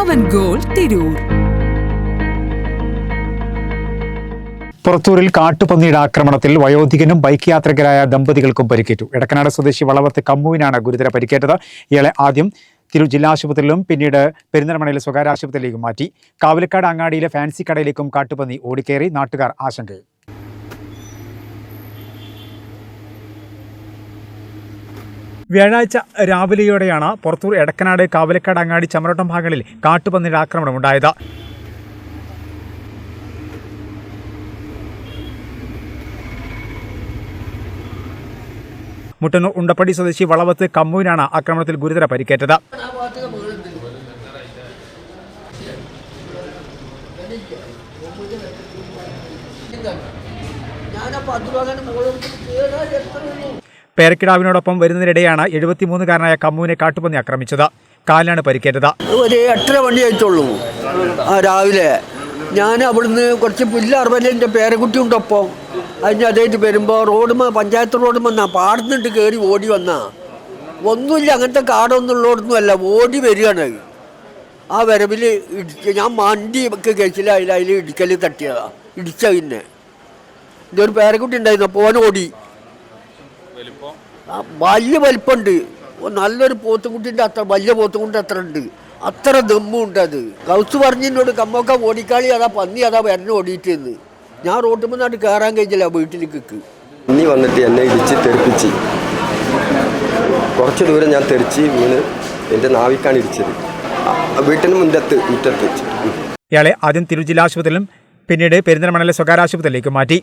പവൻ goal Tirur. പുറത്തൂരിൽ കാട്ടുപന്നിയുടെ ആക്രമണത്തിൽ വയോധികനും bike യാത്രികരായ ദമ്പതികൾക്കും പരിക്കേറ്റു. എടക്കനാട് സ്വദേശി വളവത്ത് കമ്മുവിനാണ് ഗുരുതര പരിക്കേറ്റത്. ഇയാളെ ആദ്യം തിരു ജില്ലാ ആശുപത്രിയിലും പിന്നീട് പെരിന്തൽമണയിലെ സ്വകാര്യ ആശുപത്രിയിലേക്കും മാറ്റി. കാവലക്കാട് അങ്ങാടിയിലെ ഫാൻസി കടയിലേക്കും കാട്ടുപന്നി ഓടിക്കേറി. നാട്ടുകാർ ആശങ്കയിൽ. വ്യാഴാഴ്ച രാവിലെയോടെയാണ് പുറത്തൂർ എടക്കനാട് കാവലക്കാട് അങ്ങാടി ചമരോട്ടം ഭാഗങ്ങളിൽ കാട്ടുപന്നിയുടെ ആക്രമണം ഉണ്ടായത്. മുട്ടന്നൂർ ഉണ്ടപ്പടി സ്വദേശി വളവത്ത് കമ്മുവിനാണ് ആക്രമണത്തിൽ ഗുരുതര പരിക്കേറ്റത്. പേരക്കിടാവിനോടൊപ്പം വരുന്നതിനിടെയാണ് എഴുപത്തിമൂന്നുകാരനായ കമ്മുവിനെ കാട്ടുപന്നി ആക്രമിച്ചത്. കാലിനാണ് പരിക്കേറ്റത്. ഒരു എട്ടര വണ്ടി ആയിട്ടുള്ളൂ. രാവിലെ. ഞാൻ അവിടുന്ന് കുറച്ച് പുല്ല് പേരക്കുട്ടി ഉണ്ടൊപ്പം. അതിന് അതായിട്ട് വരുമ്പോൾ റോഡുമ പഞ്ചായത്ത് റോഡ് വന്നാൽ പാടുന്നുണ്ട് കയറി ഓടി വന്നാ. ഒന്നുമില്ല അങ്ങനത്തെ കാടൊന്നും ഉള്ളോടൊന്നും അല്ല ഓടി വരികയാണ്. ആ വരവിൽ ഇടിച്ച് ഞാൻ മണ്ടി ഒക്കെ കഴിച്ചില്ല അതിൽ അതിൽ ഇടിക്കൽ തട്ടിയതാണ് ഇടിച്ച പിന്നെ. ഇതൊരു പേരക്കുട്ടി ഉണ്ടായിരുന്നു. അപ്പോൾ ഓടി. വലിയ വലിപ്പമുണ്ട് നല്ലൊരു പോത്തുകുട്ടിന്റെ അത്ര വലിയ പോത്തുകുട്ടി അത്ര ഉണ്ട്. അത്ര ദമ്മുണ്ട് അത്. കൗസ് പറഞ്ഞിനോട് കമ്മൊക്കെ ഓടിക്കാളി അതാ പന്നി അതാ വരഞ്ഞ് ഓടിയിട്ടെന്ന്. ഞാൻ റോട്ടിൽ നിന്നാണ്ട് കയറാൻ കഴിഞ്ഞില്ല വീട്ടിലേക്ക് ഇനി വന്നിട്ട് എന്നെ ഇടിച്ച് തെറിപ്പിച്ച്. കുറച്ച് ദൂരം ഞാൻ തെറിച്ച് വീണ് എന്റെ നാവിക്കാണ് ഇടിച്ചത്. വീട്ടിന് മുറ്റത്ത് മുറ്റത്ത് വെച്ച്. ഇയാളെ ആദ്യം തിരു ആശുപത്രിയിലും പിന്നീട് പെരിന്തൽമണയിലെ സ്വകാര്യ ആശുപത്രിയിലേക്കും മാറ്റി.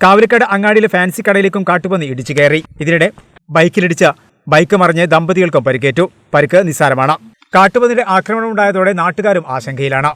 കാവലിക്കാട് അങ്ങാടിയിലെ ഫാൻസി കടയിലേക്കും കാട്ടുപന്നി ഇടിച്ചു കയറി. ഇതിനിടെ ബൈക്കിലിടിച്ച ബൈക്ക് മറിഞ്ഞ് ദമ്പതികൾക്കും പരിക്കേറ്റു. പരിക്ക് നിസ്സാരമാണ്. കാട്ടുപന്നിയുടെ ആക്രമണം ഉണ്ടായതോടെ നാട്ടുകാരും ആശങ്കയിലാണ്.